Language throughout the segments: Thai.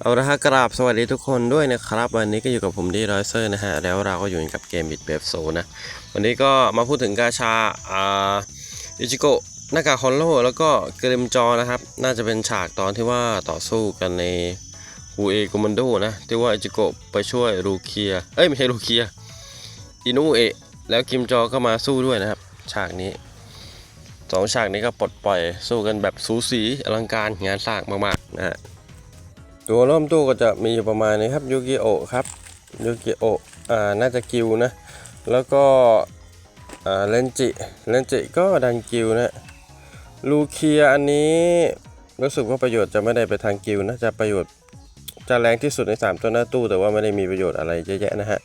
เอาละฮะกราบสวัสดีทุกคนด้วยนะครับ วันนี้ก็อยู่กับผมดีรอยเซอร์นะฮะ แล้วเราก็อยู่กับเกมบิดเบฟโซนะ วันนี้ก็มาพูดถึงกาชาอ่าอิจิโกะหน้ากากคอนโลแล้วก็เกมจอนะครับ น่าจะเป็นฉากตอนที่ว่าต่อสู้กันในฮูเอกุมันโดนะ ที่ว่าอิจิโกะไปช่วยรูเคีย เอ้ย ไม่ใช่รูเคีย อินุเอะ แล้วกิมจอก็มาสู้ด้วยนะครับ ฉากนี้สองฉากนี้ก็ปลดปล่อยสู้กันแบบสูสีอลังการงานสร้างมากๆนะฮะ ตัวเริ่มตู้ก็จะมีอยู่ประมาณนี้ครับยูกิโอครับยูกิโออ่าน่าจะกิวนะ แล้วก็อ่าเลนจิเลนจิก็ดันกิวนะลูเคียอันนี้รู้สึกว่าประโยชน์จะไม่ได้ไปทางกิวนะจะประโยชน์จะแรงที่สุดใน 3 ตัวหน้าตู้ แต่ว่าไม่ได้มีประโยชน์อะไรเยอะแยะนะฮะ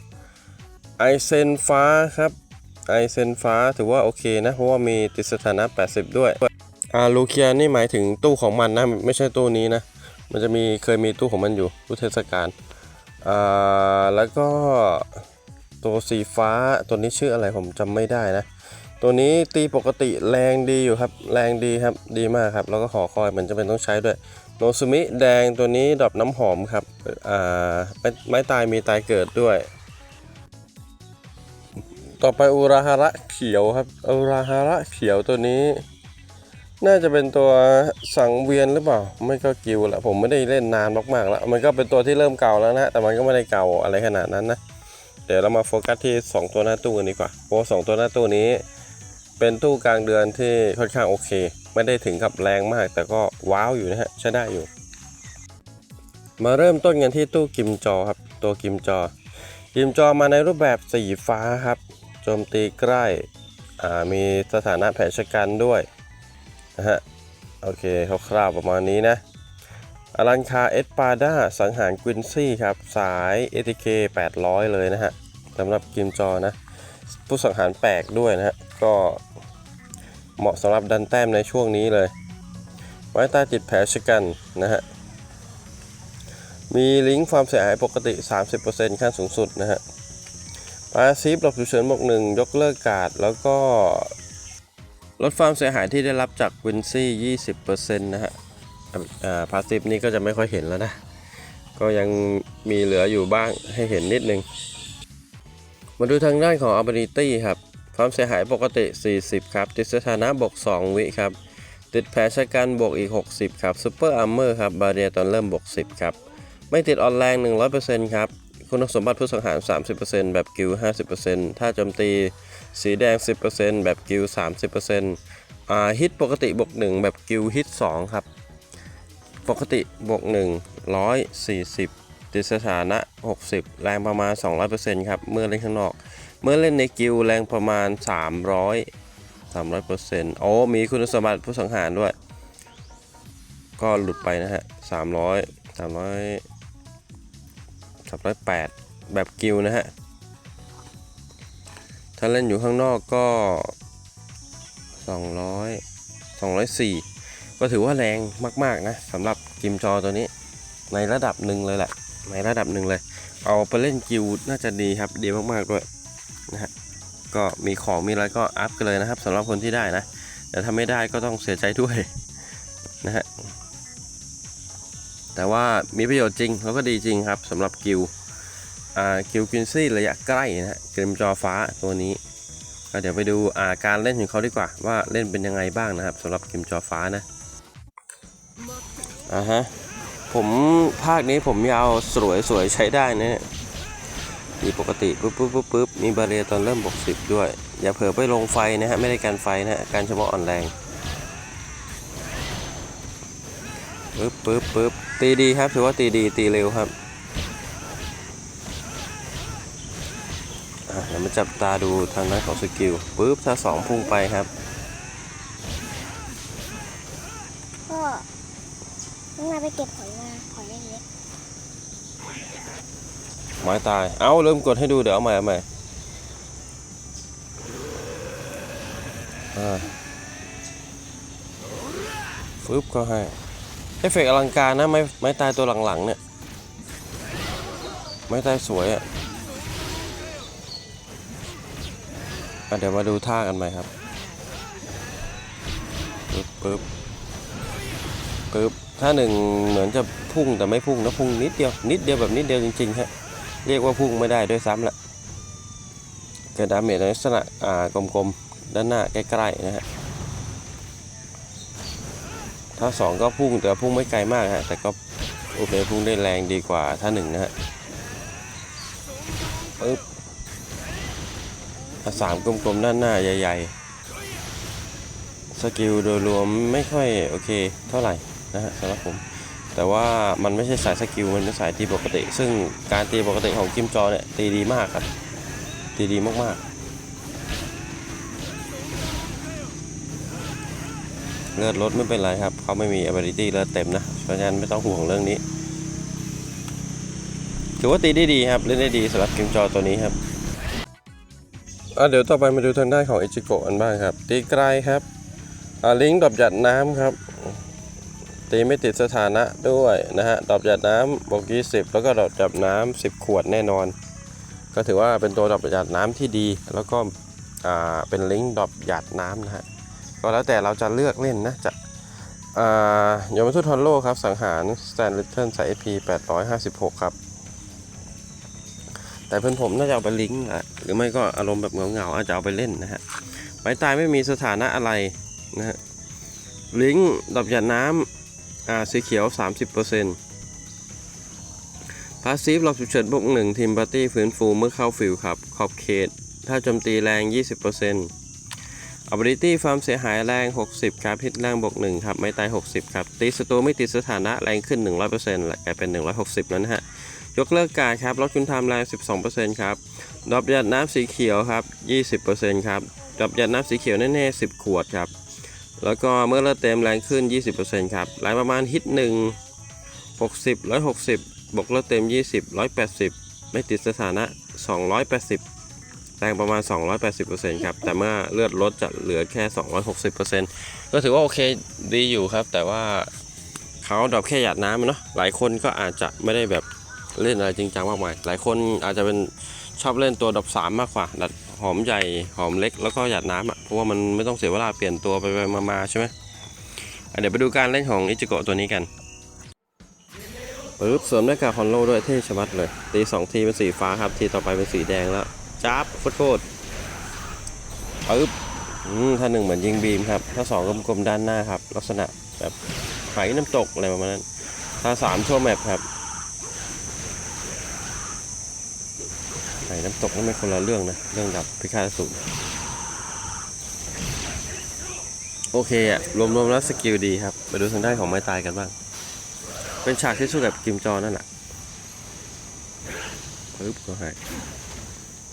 ไอเซนฟ้าครับไอเซนฟ้าถือว่าโอเคนะ เพราะว่ามีติดสถานะ 80 ด้วยอ่าลูเคียนี่หมายถึงตู้ของมันนะ ไม่ใช่ตู้นี้นะ มันจะมีเคยมีตู้ของมันอยู่ตู้เทศกาลอ่าแล้วก็ตัวสีฟ้าตัวนี้ชื่ออะไรผมจำไม่ได้นะ ตัวนี้ตีปกติแรงดีอยู่ครับ แรงดีครับดีมากครับ แล้วก็หอคอยมันจะเป็นต้องใช้ด้วยโนซุมิแดงตัวนี้ดอกน้ำหอมครับอ่าไม้ไม้ตายมีตายเกิดด้วย ต่อไปอุราฮาระเขียวครับอุราฮาระเขียวตัวนี้ น่าจะเป็นตัวสังเวียนหรือเปล่า ไม่ก็กิวแหละผมไม่ได้เล่นนานมากๆแล้ว มันก็เป็นตัวที่เริ่มเก่าแล้วนะ แต่มันก็ไม่ได้เก่าอะไรขนาดนั้นนะ เดี๋ยวเรามาโฟกัสที่ 2 ตัวหน้าตู้กันดีกว่าเพราะว่าสองตัวหน้าตู้นี้ เป็นตู้กลางเดือนที่ค่อนข้างโอเค ไม่ได้ถึงกับแรงมาก แต่ก็ว้าวอยู่นะฮะใช้ได้อยู่ มาเริ่มต้นกันที่ตู้กิมจอครับตัวกิมจอ กิมจอมาในรูปแบบสีฟ้าครับโจมตีใกล้อ่ามีสถานะแผลชะกันด้วย นะฮะโอเคคร่าวๆประมาณนี้นะอลันคาเอสปาดาสังหารกวินซี่ครับ สาย ATK 800เลยนะฮะสำหรับกิมจอนะ ผู้สังหารแปลกด้วยนะฮะ ก็เหมาะสำหรับดันแต้มในช่วงนี้เลย ไว้ใต้ติดแผลชะกันนะฮะ มีลิงก์ความเสียหายปกติ 30%ขั้นสูงสุดนะฮะปาซีฟหลบฉุกเฉินบวกหนึ่งยกเลิกการ์ดแล้วก็ ลดความเสียหายที่ได้รับจากวินซี่20%นะฮะอ่าพาสซีฟนี้ก็จะไม่ค่อยเห็นแล้วนะ ก็ยังมีเหลืออยู่บ้างให้เห็นนิดนึง มาดูทางด้านของ Ability ครับ ความเสียหายปกติ 40 ครับ ติดสถานะบวก2 วิครับ ติดแผลชะกันบวกอีก 60 ครับ Super Armor ครับ บาเรียตอนเริ่มบวก10 ครับ ไม่ติดออนแรง 100%ครับ คุณสมบัติผู้สังหาร 30%แบบกิล50%ถ้าโจมตี สีแดง 10%แบบกิล30%อ่าฮิตปกติบวก1 แบบกิลฮิต2ครับ ปกติบวก1 140 ติดสถานะ 60 แรงประมาณ 200%ครับ เมื่อเล่นข้างนอก เมื่อเล่นในกิลแรงประมาณ 300 300%โอ้มีคุณสมบัติผู้สังหารด้วย ก็หลุดไปนะฮะ 300 300 308 แบบกิลนะฮะ ถ้าเล่นอยู่ข้างนอกก็ 200 204 ก็ถือว่าแรงมาก ๆ นะสำหรับกิมจอตัวนี้ ในระดับหนึ่งเลยแหละ ในระดับหนึ่งเลย เอาไปเล่นกิลน่าจะดีครับ ดีมาก ๆ ด้วยนะฮะก็มีของมีอะไรก็อัพกันเลยนะครับสำหรับคนที่ได้นะ แต่ถ้าไม่ได้ก็ต้องเสียใจด้วยนะฮะแต่ว่ามีประโยชน์จริงแล้วก็ดีจริงครับสำหรับกิลอ่า กิลกินซี่ระยะใกล้นะฮะเกมจอฟ้าตัวนี้ก็เดี๋ยวไปดูาการเล่นของเขาดีกว่า ว่าเล่นเป็นยังไงบ้างนะครับสำหรับเกมจอฟ้านะอ่าฮะผมภาคนี้ผมยาวสวยสวยใช้ได้นะเนี่ยมีปกติปุ๊บปุ๊บปุ๊บปุ๊บมีบาเรียตอนเริ่มบวกสิบด้วย อย่าเผลอไปลงไฟนะฮะ ไม่ได้การไฟนะฮะ การเฉพาะอ่อนแรงปึ๊บปึ๊บปึ๊บตีดีครับถือว่าตีดีตีเร็วครับ อะ เดี๋ยวมาจับตาดูทางด้านของสกิลปุ๊บถ้าสองพุ่งไปครับก็ต้องมาไปเก็บหอยมาหอยเล็กไม้ตาย เอ้าลืมกดให้ดูเดี๋ยวเอาใหม่เอาใหม่อ่าฟึบก็ให้เอฟเฟกต์อลังการนะ ไม้ไม้ตายตัวหลังๆเนี่ย ไม้ตายสวยอะ่ะ เดี๋ยวมาดูท่ากันใหม่ครับปึ๊บปึ๊บปึ๊บถ้าหนึ่งเหมือนจะพุ่งแต่ไม่พุ่งนะพุ่งนิดเดียวนิดเดียวแบบนิดเดียวจริงๆฮะเรียกว่าพุ่งไม่ได้ด้วยซ้ำละเกิดดาเมจในลักษณะอ่ากลมๆด้านหน้าใกล้ๆนะฮะถ้าสองก็พุ่งแต่พุ่งไม่ไกลมากฮะแต่ก็โอเคพุ่งได้แรงดีกว่าถ้าหนึ่งนะฮะ สามกลมๆด้านหน้าใหญ่ ๆ สกิลโดยรวมไม่ค่อยโอเคเท่าไหร่นะฮะสำหรับผม แต่ว่ามันไม่ใช่สายสกิลมันเป็นสายตีปกติ ซึ่งการตีปกติของกิมจอเนี่ยตีดีมากครับ ตีดีมากๆ เลือดลดไม่เป็นไรครับ เขาไม่มี ability เลือดเต็มนะ เพราะฉะนั้นไม่ต้องห่วงเรื่องนี้ถือว่าตีได้ดีครับ เล่นได้ดีสำหรับกิมจอตัวนี้ครับ เดี๋ยวต่อไปมาดูทางด้านของอิจิโกะกันบ้างครับ ตีไกลครับลิงก์ดอบหยัดน้ำครับ ตีไม่ติดสถานะด้วยนะฮะดอบหยัดน้ำบวก20แล้วก็ดอบหยัดน้ำ10 ขวดแน่นอน ก็ถือว่าเป็นตัวดอบหยัดน้ำที่ดี แล้วก็เป็นลิงก์ดอบหยัดน้ำนะฮะก็แล้วแต่เราจะเลือกเล่นนะจะยมทูตทอนโลครับ สังหารสแตนลิตเทิลสาย AP 856 ครับ แต่เพื่อนผมน่าจะเอาไปลิงก์แหละหรือไม่ก็อารมณ์แบบเหงาๆอาจจะเอาไปเล่นนะฮะใบตายไม่มีสถานะอะไรนะฮะลิงก์ดอบหยัดน้ำอ่าสีเขียว 30%พาสซีฟหลบฉุกเฉินบวกหนึ่งทีมปาร์ตี้ฟื้นฟูเมื่อเข้าฟิลครับ ขอบเขต ถ้าโจมตีแรง 20% ability ความเสียหายแรง 60 ครับฮิตแรงบวก1ครับ ไม่ตาย 60 ครับ ตีศัตรูไม่ติดสถานะแรงขึ้น 100%และกลายเป็น 160 แล้วนะฮะ ยกเลิกการครับลดคุณทำแรง 12%ครับดอบหยัดน้ำสีเขียวครับ 20%ครับดอบหยัดน้ำสีเขียวแน่ๆ10 ขวดครับ แล้วก็เมื่อเลือดเต็มแรงขึ้น 20%ครับแรงประมาณฮิตหนึ่ง60 160 บวกเลือดเต็ม 20 180 ไม่ติดสถานะ 280 แรงประมาณ 280%ครับ แต่เมื่อเลือดลดจะเหลือแค่ 260%ก็ถือว่าโอเคดีอยู่ครับ แต่ว่าเขาดรอปแค่หยาดน้ำเนาะหลายคนก็อาจจะไม่ได้แบบ เล่นอะไรจริงจังมากมาย หลายคนอาจจะเป็นชอบเล่นตัวดรอปสามมากกว่า ดัดหอมใหญ่หอมเล็กแล้วก็หยาดน้ำอะ เพราะว่ามันไม่ต้องเสียเวลาเปลี่ยนตัวไปไปมามาใช่ไหมเดี๋ยวไปดูการเล่นของอิจิโกะตัวนี้กันปึ๊บสวมหน้ากากคอนโลด้วยเท่ชะมัดเลย ตีสองทีเป็นสีฟ้าครับ ทีต่อไปเป็นสีแดงแล้วจ้าบโคตโคตรปึ๊บอืมถ้าหนึ่งเหมือนยิงบีมครับ ถ้าสองกลมๆด้านหน้าครับ ลักษณะแบบไหน้ำตกอะไรประมาณนั้น ถ้าสามทั่วแมปครับไห น้ำตกนั่นไม่คนละเรื่องนะ เรื่องดับพิฆาตสูตรโอเคอะรวมๆแล้วสกิลดีครับ ไปดูทางด้านของไม้ตายกันบ้าง เป็นฉากที่สู้กับกิมจอนั่นแหละปึ๊บก็ให้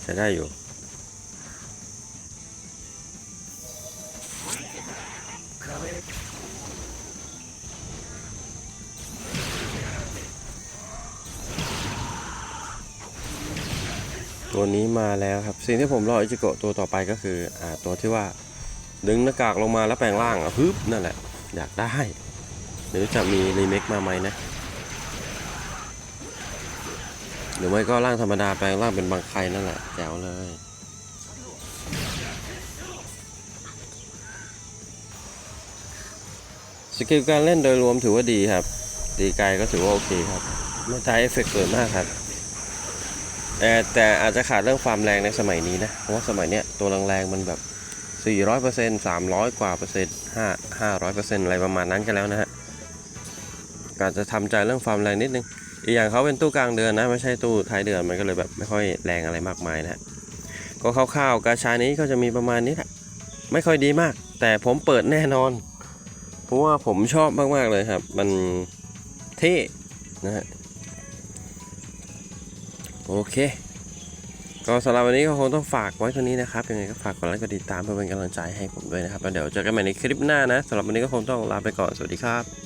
ใช้ได้อยู่ ตัวนี้มาแล้วครับ สิ่งที่ผมรออิจิโกะตัวต่อไปก็คืออ่าตัวที่ว่า ดึงหน้ากากลงมาแล้วแปลงร่างอะปึ๊บนั่นแหละ อยากได้หรือจะมีรีเมคมาไหมนะ หรือไม่ก็ร่างธรรมดาแปลงร่างเป็นบางใครนั่นแหละแจ๋วเลยสกิลการเล่นโดยรวมถือว่าดีครับ ตีไกลก็ถือว่าโอเคครับไม่ใช้เอฟเฟกต์เกินมากครับ แต่แต่อาจจะขาดเรื่องความแรงในสมัยนี้นะ เพราะว่าสมัยเนี้ยตัวแรงๆมันแบบ 400% 300 กว่าเปอร์เซ็นต์5 500เปอร์เซ็นต์อะไรประมาณนั้นกันแล้วนะฮะอาจจะทำใจเรื่องความแรงนิดนึง อีกอย่างเขาเป็นตู้กลางเดือนนะ ไม่ใช่ตู้ท้ายเดือนมันก็เลยแบบไม่ค่อยแรงอะไรมากมายนะฮะก็คร่าวๆกาชานี้ก็จะมีประมาณนี้แหละไม่ค่อยดีมาก แต่ผมเปิดแน่นอน เพราะว่าผมชอบมากๆเลยครับ มันเท่นะฮะ โอเค ก็สำหรับวันนี้ก็คงต้องฝากไว้เท่านี้นะครับยังไงก็ฝากกดไลค์กดติดตามเพื่อเป็นกำลังใจให้ผมด้วยนะครับแล้วเดี๋ยวเจอกันใหม่ในคลิปหน้านะสำหรับวันนี้ก็คงต้องลาไปก่อนสวัสดีครับ